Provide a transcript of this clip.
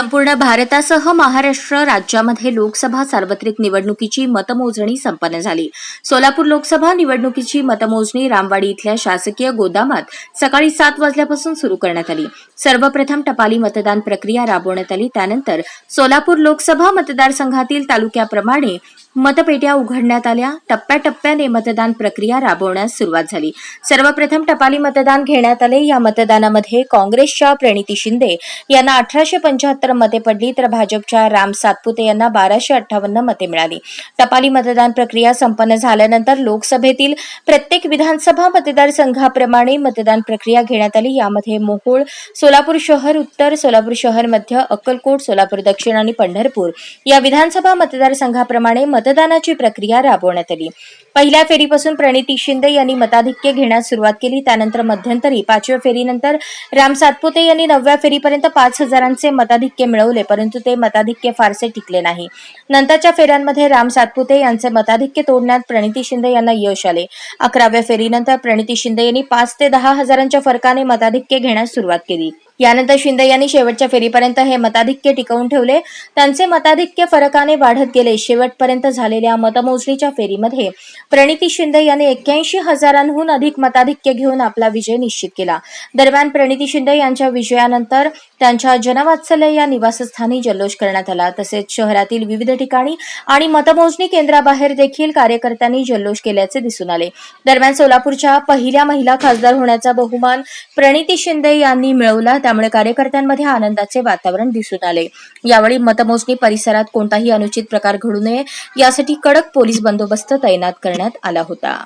संपूर्ण भारतासह महाराष्ट्र राज्यामध्ये लोकसभा सार्वत्रिक निवडणुकीची मतमोजणी संपन्न झाली. सोलापूर लोकसभा निवडणुकीची मतमोजणी रामवाडी इथल्या शासकीय गोदामात सकाळी सात वाजल्यापासून सुरू करण्यात आली. सर्वप्रथम टपाली मतदान प्रक्रिया राबवण्यात आली. त्यानंतर सोलापूर लोकसभा मतदारसंघातील तालुक्याप्रमाणे मतपेट्या उघडण्यात आल्या. टप्प्याटप्प्याने मतदान प्रक्रिया राबवण्यास सुरुवात झाली. सर्वप्रथम टपाली मतदान घेण्यात आले. या मतदानामध्ये काँग्रेसच्या प्रणिती शिंदे यांना अठराशे पंच्याहत्तर मते पडली तर भाजपच्या राम सातपुते यांना बाराशे अठ्ठावन्न मते मिळाली. टपाली मतदान प्रक्रिया संपन्न झाल्यानंतर लोकसभेतील प्रत्येक विधानसभा मतदारसंघाप्रमाणे मतदान प्रक्रिया घेण्यात आली. यामध्ये मोहोळ सोलापूर शहर उत्तर सोलापूर शहर मध्य अक्कलकोट सोलापूर दक्षिण आणि पंढरपूर. या विधानसभा मतदारसंघाप्रमाणे मतदानाची प्रक्रिया राबवण्यात आली. पहिल्या फेरीपासून प्रणिती शिंदे यांनी मताधिक्य घेण्यास सुरुवात केली. त्यानंतर मध्यंतरी पाचव्या फेरीनंतर राम सातपुते यांनी नवव्या फेरीपर्यंत पाच हजारांचे मताधिक्य मिळवले परंतु ते मताधिक्य फारसे टिकले नाही. नंतरच्या फेऱ्यांमध्ये राम सातपुते यांचे मताधिक्य तोडण्यात प्रणिती शिंदे यांना यश आले. अकराव्या फेरीनंतर प्रणिती शिंदे यांनी पाच ते दहा हजारांच्या फरकाने मताधिक्य घेण्यास सुरुवात केली. यानंतर शिंदे यांनी शेवटच्या फेरीपर्यंत हे मताधिक्य टिकवून ठेवले. त्यांचे मताधिक्य फरकाने वाढत गेले. शेवटपर्यंत झालेल्या मतमोजणीच्या फेरीमध्ये प्रणिती शिंदे यांनी एक्क्याऐंशी हजारांहून अधिक मताधिक्य घेऊन आपला विजय निश्चित केला. दरम्यान प्रणिती शिंदे यांच्या विजयानंतर त्यांच्या जनवात्सल्य या निवासस्थानी जल्लोष करण्यात आला. तसेच शहरातील विविध ठिकाणी आणि मतमोजणी केंद्राबाहेर देखील कार्यकर्त्यांनी जल्लोष केल्याचे दिसून आले. दरम्यान सोलापूरच्या पहिल्या महिला खासदार होण्याचा बहुमान प्रणिती शिंदे यांनी मिळवला. त्यामुळे कार्यकर्त्यांमध्ये आनंदाचे वातावरण दिसून आले. यावेळी मतमोजणी परिसरात कोणताही अनुचित प्रकार घडू नये यासाठी कडक पोलीस बंदोबस्त तैनात करण्यात आला होता.